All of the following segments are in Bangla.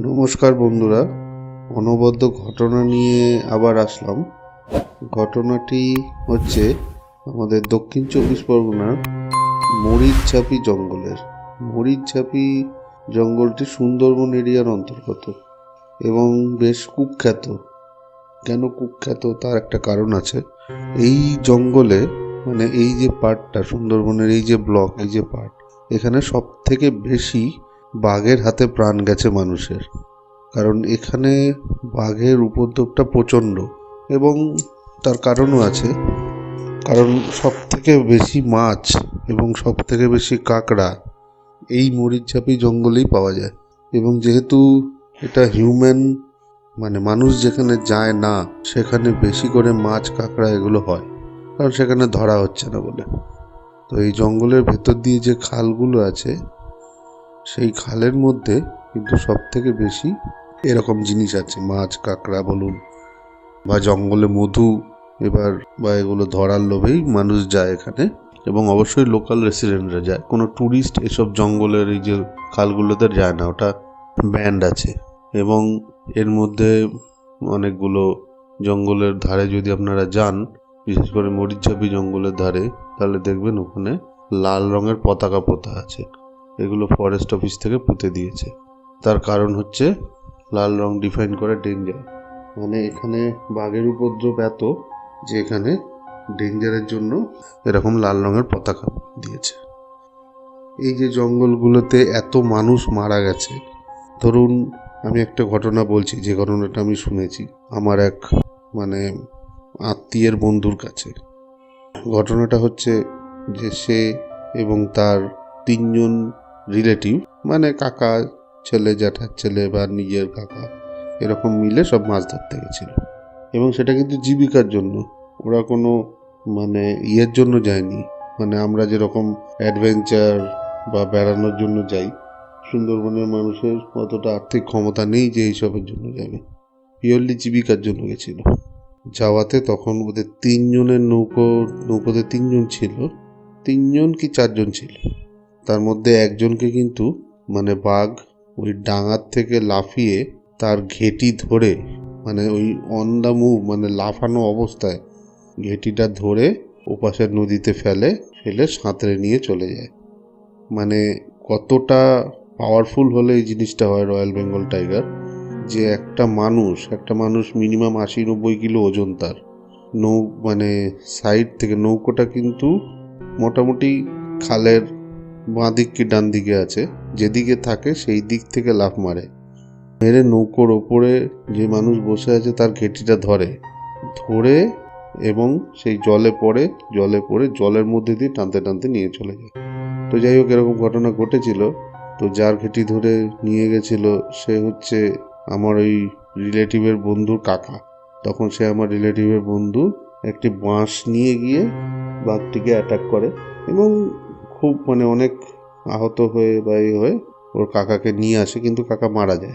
নমস্কার বন্ধুরা। অনবদ্য ঘটনা নিয়ে আবার আসলাম। ঘটনাটি হচ্ছে আমাদের দক্ষিণ চব্বিশ পরগনার মরিচঝাপি জঙ্গলের। মরিচঝাপি জঙ্গলটি সুন্দরবন এরিয়ার অন্তর্গত এবং বেশ কুখ্যাত। কেন কুখ্যাত? তার একটা কারণ আছে। এই জঙ্গলে মানে এই যে পার্টটা সুন্দরবনের এই যে ব্লক, এই যে পার্ট এখানে সব থেকে বেশি বাঘের হাতে প্রাণ গেছে মানুষের। কারণ এখানে বাঘের উপদ্রবটা প্রচণ্ড এবং তার কারণও আছে। কারণ সব থেকে বেশি মাছ এবং সব থেকে বেশি কাঁকড়া এই মরিচঝাপি জঙ্গলেই পাওয়া যায়। এবং যেহেতু এটা হিউম্যান মানে মানুষ যেখানে যায় না, সেখানে বেশি করে মাছ, কাঁকড়া এগুলো হয়। কারণ সেখানে ধরা হচ্ছে না বলে। তো এই জঙ্গলের ভেতর দিয়ে যে খালগুলো আছে সেই খালের মধ্যে কিন্তু সব থেকে বেশি এরকম জিনিস আছে। মাছ, কাঁকড়া বলুন বা জঙ্গলে মধু এবার বা এগুলো ধরার লোভেই মানুষ যায় এখানে এবং অবশ্যই লোকাল রেসিডেন্টরা যায়। কোনো ট্যুরিস্ট এসব জঙ্গলের এই যে খালগুলোতে যায় না, ওটা ব্যান্ড আছে এবং এর মধ্যে অনেকগুলো জঙ্গলের ধারে যদি আপনারা যান, বিশেষ করে মরিচঝাপি জঙ্গলের ধারে, তাহলে দেখবেন ওখানে লাল রঙের পতাকা পোতা আছে। এগুলো ফরেস্ট অফিস থেকে পুঁতে দিয়েছে। তার কারণ হচ্ছে লাল রং ডিফাইন করে ডেঞ্জার মানে এখানে বাঘের উপদ্রব এত যে এখানে ডেঞ্জারের জন্য এরকম লাল রঙের পতাকা দিয়েছে। এই যে জঙ্গলগুলোতে এত মানুষ মারা গেছে, ধরুন আমি একটা ঘটনা বলছি, যে ঘটনাটা আমি শুনেছি আমার এক মানে আত্মীয়ের বন্ধুর কাছে। ঘটনাটা হচ্ছে যে সে এবং তার তিনজন রিলেটিভ মানে কাকা, ছেলে, জ্যাঠার ছেলে বা নিজের কাকা, এরকম মিলে সব মাছ ধরতে গেছিল। এবং সেটা কিন্তু জীবিকার জন্য। ওরা কোনো মানে ইয়ের জন্য যায়নি। মানে আমরা যেরকম অ্যাডভেঞ্চার বা বেড়ানোর জন্য যাই, সুন্দরবনের মানুষের অতটা আর্থিক ক্ষমতা নেই যে এইসবের জন্য যাবে। পিওরলি জীবিকার জন্য গেছিল। যাওয়াতে তখন ওদের তিনজনের নৌকো, নৌকোতে তিনজন ছিল। তিনজন কি চারজন ছিল? তার মধ্যে একজনকে কিন্তু মানে বাঘ ওই ডাঙার থেকে লাফিয়ে তার ঘেটি ধরে মানে ওই অন দ্য মুভ মানে লাফানো অবস্থায় ঘেটিটা ধরে ওপাশের নদীতে ফেলে ফেলে সাঁতরে নিয়ে চলে যায়। মানে কতটা পাওয়ারফুল হলে এই জিনিসটা হয় রয়্যাল বেঙ্গল টাইগার যে একটা মানুষ একটা মানুষ মিনিমাম আশি নব্বই কিলো ওজন তার। নৌ মানে সাইড থেকে নৌকোটা কিন্তু মোটামুটি খালের বাঁ দিক কি ডান দিকে আছে, যেদিকে থাকে সেই দিক থেকে লাফ মারে। মেরে নৌকোর ওপরে যে মানুষ বসে আছে তার ঘেটিটা ধরে। ধরে এবং সেই জলে পড়ে জলে পড়ে, জলের মধ্যে দিয়ে টানতে টানতে নিয়ে চলে যায়। তো যাই হোক, এরকম ঘটনা ঘটেছিল। তো যার ঘেটি ধরে নিয়ে গেছিল সে হচ্ছে আমার ওই রিলেটিভের বন্ধুর কাকা। তখন সে আমার রিলেটিভের বন্ধু একটি বাঁশ নিয়ে গিয়ে বাঘটিকে অ্যাটাক করে এবং খুব মানে অনেক আহত হয়ে বা এই হয়ে ওর কাকাকে নিয়ে আসে, কিন্তু কাকা মারা যায়।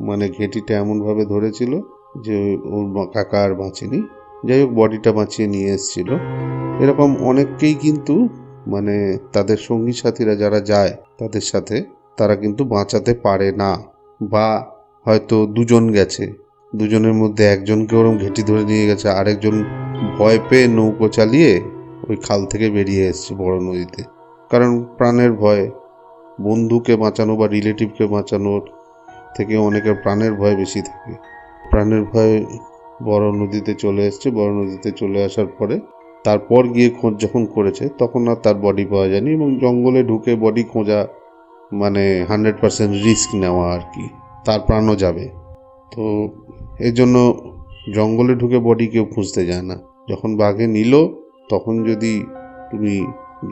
মানে ঘেঁটিটা এমনভাবে ধরেছিল যে ওর কাকা আর বাঁচেনি। যাই হোক, বডিটা বাঁচিয়ে নিয়ে এসেছিল। এরকম অনেককেই কিন্তু মানে তাদের সঙ্গী সাথীরা যারা যায় তাদের সাথে, তারা কিন্তু বাঁচাতে পারে না। বা হয়তো দুজন গেছে। দুজনের মধ্যে একজনকে ওরম ঘেঁটি ধরে নিয়ে গেছে, আরেকজন ভয় পেয়ে নৌকো চালিয়ে ওই খাল থেকে বেরিয়ে এসছে বড় নদীতে। কারণ প্রাণের ভয়, বন্ধুকে বাঁচানো বা রিলেটিভকে বাঁচানোর থেকে অনেকের প্রাণের ভয় বেশি থাকে। প্রাণের ভয় বড় নদীতে চলে এসছে, বড় নদীতে চলে আসার পরে তারপর গিয়ে খোঁজ যখন করেছে, তখন আর তার বডি পাওয়া যায়নি এবং জঙ্গলে ঢুকে বডি খোঁজা মানে হান্ড্রেড পার্সেন্ট রিস্ক নেওয়া আর কি, তার প্রাণও যাবে। তো এর জন্য জঙ্গলে ঢুকে বডি কেউ খুঁজতে যায় না। যখন বাঘে নিল, তখন যদি তুমি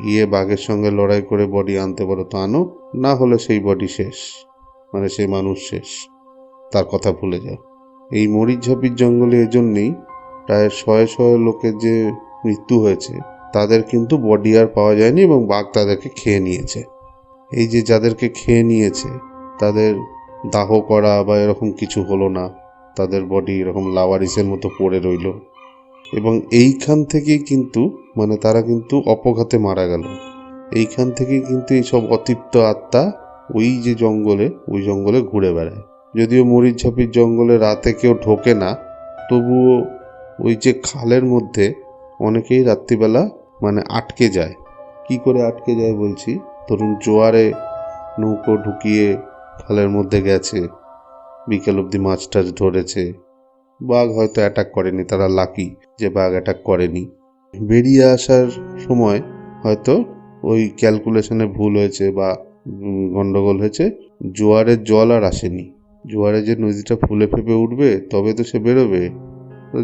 গিয়ে বাঘের সঙ্গে লড়াই করে বডি আনতে পারো তো আনো, না হলে সেই বডি শেষ মানে সেই মানুষ শেষ। তার কথা ভুলে যাও। এই মরিচঝাপির জঙ্গলে এজন্যেই প্রায় শয়ে শয়ে লোকের যে মৃত্যু হয়েছে, তাদের কিন্তু বডি আর পাওয়া যায়নি এবং বাঘ তাদেরকে খেয়ে নিয়েছে। এই যে যাদেরকে খেয়ে নিয়েছে, তাদের দাহ করা বা এরকম কিছু হলো না, তাদের বডি এরকম লাওয়ারিসের মতো পড়ে রইল। এবং এইখান থেকেই কিন্তু মানে তারা কিন্তু অপঘাতে মারা গেল। এইখান থেকেই কিন্তু এইসব অতৃপ্ত আত্মা ওই যে জঙ্গলে, ওই জঙ্গলে ঘুরে বেড়ায়। যদিও মরিচঝাপির জঙ্গলে রাতে কেউ ঢোকে না, তবুও ওই যে খালের মধ্যে অনেকেই রাত্রিবেলা মানে আটকে যায়। কি করে আটকে যায় বলছি? ধরুন জোয়ারে নৌকো ঢুকিয়ে খালের মধ্যে গেছে, বিকেল অবধি মাছ টাছ ধরেছে বাঘ হয়তো অ্যাটাক করেনি, তারা লাকি যে বাঘ অ্যাটাক করেনি। বেরিয়ে আসার সময় হয়তো ওই ক্যালকুলেশনে ভুল হয়েছে বা গন্ডগোল হয়েছে, জোয়ারের জল আর আসেনি। জোয়ারে যে নদীটা ফুলে ফেপে উঠবে, তবে তো সে বেরোবে।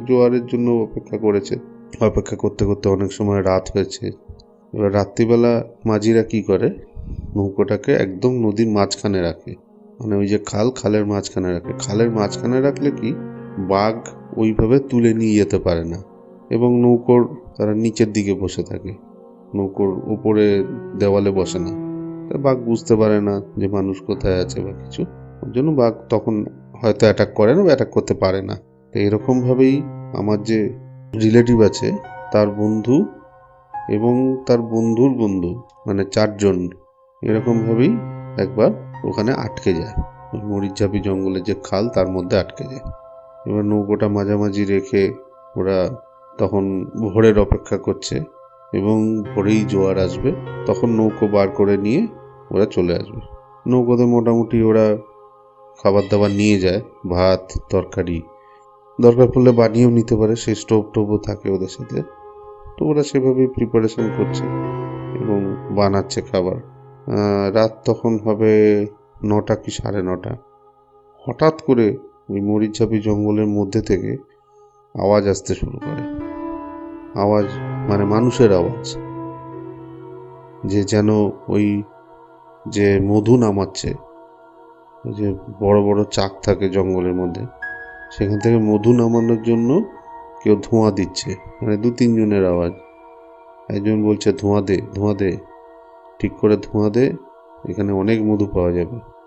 জোয়ারের জন্য অপেক্ষা করেছে। অপেক্ষা করতে করতে অনেক সময় রাত হয়েছে। এবার রাত্রিবেলা মাঝিরা কি করে? নৌকোটাকে একদম নদীর মাঝখানে রাখে। মানে ওই যে খাল, খালের মাঝখানে রাখে। খালের মাঝখানে রাখলে কি? বাঘ ওইভাবে তুলে নিয়ে যেতে পারে না এবং নৌকোর তারা নিচের দিকে বসে থাকে। নৌকোর উপরে দেওয়ালে বসে না। বাঘ বুঝতে পারে না যে মানুষ কোথায় আছে বা কিছু। ওর জন্য বাঘ তখন হয়তো অ্যাটাক করে না বা অ্যাটাক করতে পারে না। তো এরকমভাবেই আমার যে রিলেটিভ আছে, তার বন্ধু এবং তার বন্ধুর বন্ধু মানে চারজন, এরকমভাবেই একবার ওখানে আটকে যায়। ওই মরিচঝাপি জঙ্গলের যে খাল, তার মধ্যে আটকে যায়। এবার নৌকোটা মাঝামাঝি রেখে ওরা তখন ভোরের অপেক্ষা করছে এবং ভোরেই জোয়ার আসবে। তখন নৌকো বার করে নিয়ে ওরা চলে আসবে। নৌকোতে মোটামুটি ওরা খাবার দাবার নিয়ে যায়, ভাত, তরকারি। দরকার পড়লে বানিয়েও নিতে পারে, সেই স্টোভ টোভও থাকে ওদের সাথে। তো ওরা সেভাবেই প্রিপারেশন করছে এবং বানাচ্ছে খাবার। রাত তখন হবে নটা কি সাড়ে নটা। হঠাৎ করে ওই মরিচঝাপি জঙ্গলের মধ্যে থেকে আওয়াজ আসতে শুরু করে। আওয়াজ মানে মানুষের আওয়াজ। যে যেন ওই যে মধু নামাচ্ছে, ওই যে বড় বড় চাক থাকে জঙ্গলের মধ্যে, সেখান থেকে মধু নামানোর জন্য কেউ ধোঁয়া দিচ্ছে। মানে দু তিনজনের আওয়াজ। একজন বলছে, ধোঁয়া দে ধোঁয়া দে, ঠিক করে ধোঁয়া দে, এখানে অনেক মধু পাওয়া যাবে।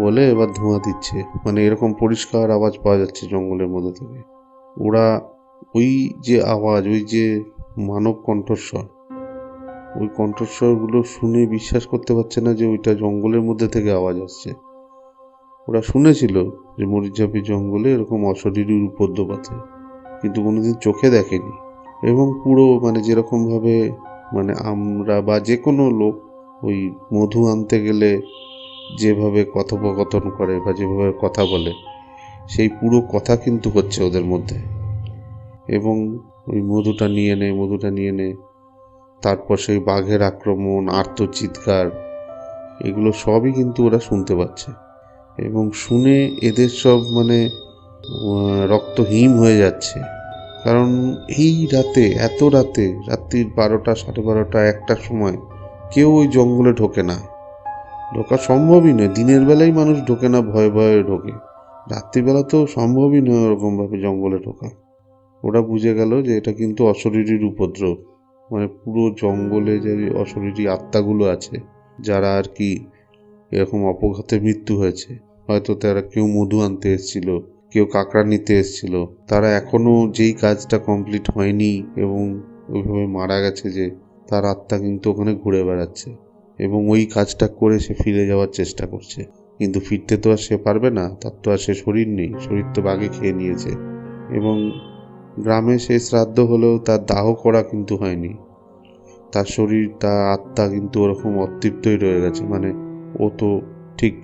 বলে এবার ধোঁয়া দিচ্ছে। মানে এরকম পরিষ্কার আওয়াজ পাওয়া যাচ্ছে জঙ্গলের মধ্যে থেকে। ওরা ওই যে আওয়াজ, ওই যে মানব কণ্ঠস্বর, ওই কণ্ঠস্বরগুলো শুনে বিশ্বাস করতে পারছে না যে ওইটা জঙ্গলের মধ্যে থেকে আওয়াজ আসছে। ওরা শুনেছিল যে মরিচঝাপি জঙ্গলে এরকম অশরীরী উপদ্রব আছে, কিন্তু কোনোদিন চোখে দেখেনি। এবং পুরো মানে যেরকমভাবে মানে আমরা বা যে কোনো লোক ওই মধু আনতে গেলে যেভাবে কথোপকথন করে বা যেভাবে কথা বলে, সেই পুরো কথা কিন্তু হচ্ছে ওদের মধ্যে। এবং ওই মধুটা নিয়ে নে, মধুটা নিয়ে নে, তারপর সেই বাঘের আক্রমণ আর্তচিৎকার এগুলো সবই কিন্তু ওরা শুনতে পাচ্ছে। এবং শুনে এদের সব মানে রক্ত হিম হয়ে যাচ্ছে। কারণ এই রাতে, এত রাতে, রাত্রির বারোটা, সাড়ে বারোটা একটার সময় কেউ ওই জঙ্গলে ঢোকে না। ঢোকা সম্ভবই নয়। দিনের বেলায় মানুষ ঢোকে না, ভয়ে ভয়ে ঢোকে। রাত্রিবেলা তো সম্ভবই নয় ওরকমভাবে জঙ্গলে ঢোকা। ওরা বুঝে গেল যে এটা কিন্তু অশরীরীর উপদ্রব। মানে পুরো জঙ্গলে যে অশরীরী আত্মাগুলো আছে, যারা আর কি এরকম অপঘাতে মৃত্যু হয়েছে। হয়তো তারা কেউ মধু আনতে এসেছিল, কেউ কাঁকড়া নিতে এসেছিল। তারা এখনও যেই কাজটা কমপ্লিট হয়নি এবং ওইভাবে মারা গেছে যে, তার আত্মা কিন্তু ওখানে ঘুরে বেড়াচ্ছে। এবং ওই কাজটা করে সে ফিরে যাওয়ার চেষ্টা করছে। কিন্তু ফিরতে তো আর সে পারবে না, তার তো আর সে শরীর নেই, শরীর তো বাগে খেয়ে নিয়েছে। এবং গ্রামে সেই শ্রাদ্ধ হলেও তার দাহ করা কিন্তু হয়নি। তার শরীর, তার আত্মা কিন্তু ওরকম অতৃপ্তই রয়ে গেছে। মানে ও তো ঠিক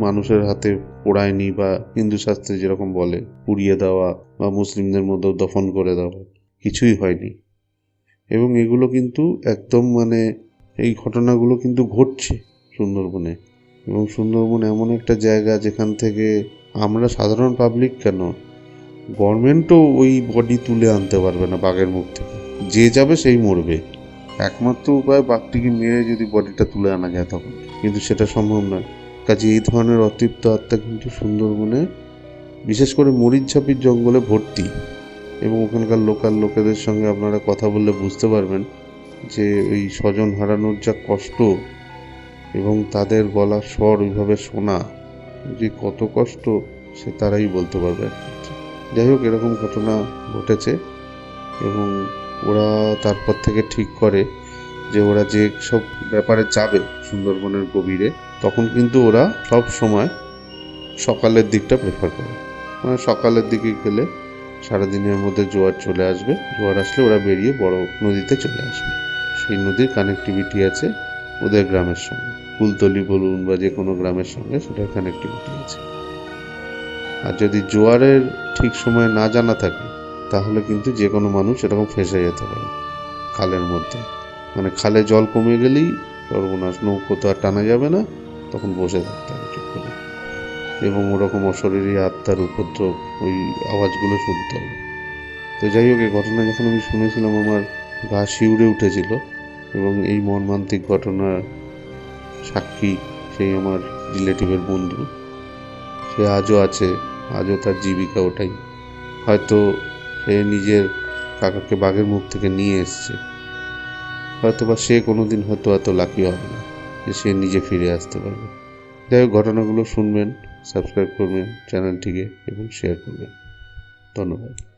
মানুষের হাতে পোড়ায়নি বা হিন্দু শাস্ত্রে যেরকম বলে, পুড়িয়ে দেওয়া বা মুসলিমদের মধ্যেও দফন করে দেওয়া, কিছুই হয়নি। এবং এগুলো কিন্তু একদম মানে এই ঘটনাগুলো কিন্তু ঘটছে সুন্দরবনে। এবং সুন্দরবন এমন একটা জায়গা যেখান থেকে আমরা সাধারণ পাবলিক কেন? গভর্নমেন্টও ওই বডি তুলে আনতে পারবে না বাঘের মুখ থেকে। যে যাবে সেই মরবে। একমাত্র উপায় বাঘটিকে মেরে যদি বডিটা তুলে আনা যায় তখন। কিন্তু সেটা সম্ভব নয়। কাজে এই ধরনের অতৃপ্ত আত্মা কিন্তু সুন্দরবনে বিশেষ করে মরিচঝাপির জঙ্গলে ভর্তি। এবং ওখানকার লোকাল লোকেদের সঙ্গে আপনারা কথা বললে বুঝতে পারবেন যে ওই স্বজন হারানোর যা কষ্ট এবং তাদের গলা স্বর ওইভাবে শোনা, যে কত কষ্ট, সে তারাই বলতে পারবে যাই হোক, এরকম ঘটনা ঘটেছে এবং ওরা তারপর থেকে ঠিক করে যে ওরা যে সব ব্যাপারে যাবে সুন্দরবনের গভীরে, তখন কিন্তু ওরা সব সময় সকালের দিকটা প্রেফার করে। মানে সকালের দিকে গেলে সারাদিনের মধ্যে জোয়ার চলে আসবে, জোয়ার আসলে ওরা বেরিয়ে বড় নদীতে চলে আসবে। সেই নদীর কানেক্টিভিটি আছে ওদের গ্রামের সঙ্গে। কুলতলি বলুন বা যে কোনো গ্রামের সঙ্গে সেটার কানেক্টিভিটি আছে। আর যদি জোয়ারের ঠিক সময় না জানা থাকে, তাহলে কিন্তু যে কোনো মানুষ এরকম ফেসে যেতে পারে খালের মধ্যে। মানে খালে জল কমে গেলেই সর্বনাশ, নৌকো তো আর টানা যাবে না, তখন বসে থাকতে হবে চুপ করে। এবং ওরকম অশরীরী আত্মার উপদ্রব, ওই আওয়াজগুলো শুনতে হবে। তো যাই হোক এই ঘটনা যখন আমি শুনেছিলাম, আমার গা শিউরে উঠেছিল এবং এই মর্মান্তিক ঘটনার সাক্ষী সেই আমার রিলেটিভের বন্ধু। সে আজও আছে, আজও তার জীবিকা ওটাই। হয়তো সে নিজের কাকাকে বাঘের মুখ থেকে নিয়ে এসছে। হয়তো বা সে কোনোদিন হয়তো এত লাকি হবে না যে সে নিজে ফিরে আসতে পারবে। যাই হোক, ঘটনাগুলো শুনবেন সাবস্ক্রাইব করবেন চ্যানেলটিকে এবং শেয়ার করবেন। ধন্যবাদ।